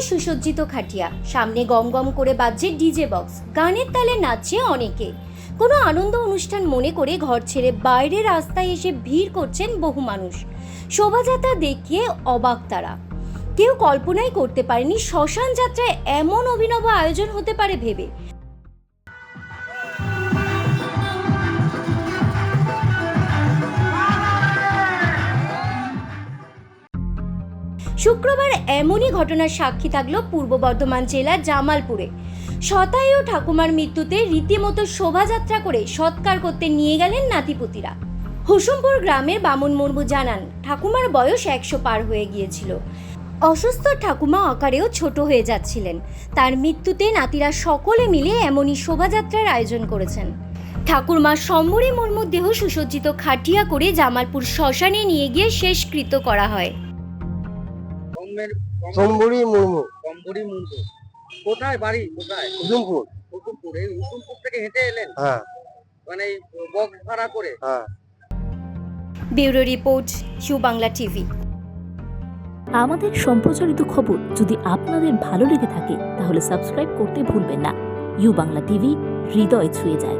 সুসজ্জিত খাটিয়া, সামনে গম গম করে বাজছে ডিজে বক্স, গানের তালে নাচছে অনেকে। কোনো আনন্দ অনুষ্ঠান মনে করে ঘর ছেড়ে বাইরে রাস্তায় এসে ভিড় করছেন বহু মানুষ। শোভাযাত্রা দেখিয়ে অবাক তারা। কেউ কল্পনাই করতে পারেনি শ্মশান যাত্রায় এমন অভিনব আয়োজন হতে পারে ভেবে। শুক্রবার এমনই ঘটনার সাক্ষী থাকল পূর্ব বর্ধমান জেলার জামালপুরে। শতায়ু ঠাকুমার মৃত্যুতে রীতিমতো শোভাযাত্রা করে সৎকার করতে নিয়ে গেলেন নাতিপুতিরা। হুসুমপুর গ্রামের বামন মুর্মু জানান, ঠাকুমার বয়স একশো পার হয়ে গিয়েছিল। অসুস্থ ঠাকুমা আকারেও ছোট হয়ে যাচ্ছিলেন। তার মৃত্যুতে নাতিরা সকলে মিলে এমনই শোভাযাত্রার আয়োজন করেছেন। ঠাকুরমা সম্বরী মুর্মুর দেহ সুসজ্জিত খাটিয়া করে জামালপুর শ্মশানে নিয়ে গিয়ে শেষকৃত করা হয়। সম্বরী মুর্মু। কম্বরি মুন্ডু কোথায় বাড়ি? কোথায়? উদুমপুর। এই হুকুমপুর থেকে হেঁটে এলেন? হ্যাঁ। মানে বক্স ভাড়া করে? হ্যাঁ। Bureau report U Bangla TV. আমাদের সম্প্রচারিত খবর যদি আপনাদের ভালো লেগে থাকে তাহলে সাবস্ক্রাইব করতে ভুলবেন না। ইউ বাংলা টিভি হৃদয় ছুঁয়ে যায়।